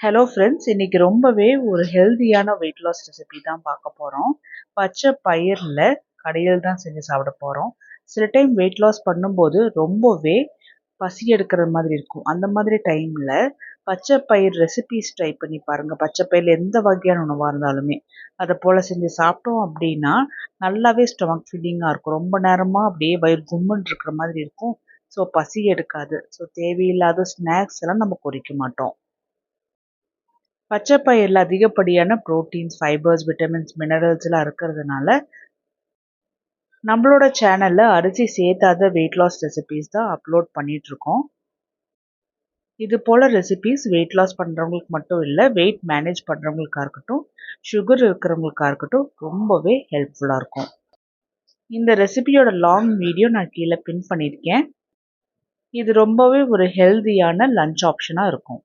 Hello friends இன்னைக்கு ரொம்பவே ஒரு ஹெல்தியான வெயிட் லாஸ் ரெசிபி தான் பார்க்க போகிறோம் பச்சை பயிரில் கடையில் தான் செஞ்சு சாப்பிட போகிறோம் சில டைம் வெயிட் லாஸ் பண்ணும்போது ரொம்பவே பசி எடுக்கிற மாதிரி இருக்கும். அந்த மாதிரி டைமில் பச்சை பயிர் ரெசிபிஸ் ட்ரை பண்ணி பாருங்கள் பச்சை பயிரில் எந்த வகையான உணவாக இருந்தாலுமே அதை போல் செஞ்சு சாப்பிட்டோம் அப்படின்னா நல்லாவே ஸ்டொமக் ஃபீலிங்காக இருக்கும். ரொம்ப நேரமாக அப்படியே வயிறு கும்முன்னு இருக்கிற மாதிரி இருக்கும். ஸோ பசி எடுக்காது. ஸோ தேவையில்லாத ஸ்நாக்ஸ் எல்லாம் நம்ம குறைக்க மாட்டோம். பச்சை பயிரில் அதிகப்படியான ப்ரோட்டீன்ஸ் ஃபைபர்ஸ் விட்டமின்ஸ் மினரல்ஸ் எல்லாம் இருக்கிறதுனால நம்மளோட சேனலில் அரிசி சேர்த்தாத வெயிட் லாஸ் ரெசிபீஸ் தான் அப்லோட் பண்ணிகிட்ருக்கோம் இது போல் ரெசிபீஸ் வெயிட் லாஸ் பண்ணுறவங்களுக்கு மட்டும் இல்லை வெயிட் மேனேஜ் பண்ணுறவங்களுக்காக இருக்கட்டும் சுகர் இருக்கிறவங்களுக்காக இருக்கட்டும் ரொம்பவே ஹெல்ப்ஃபுல்லாக இருக்கும். இந்த ரெசிபியோட லாங் வீடியோ நான் கீழே பின் பண்ணியிருக்கேன். இது ரொம்பவே ஒரு ஹெல்தியான லன்ச் ஆப்ஷனாக இருக்கும்.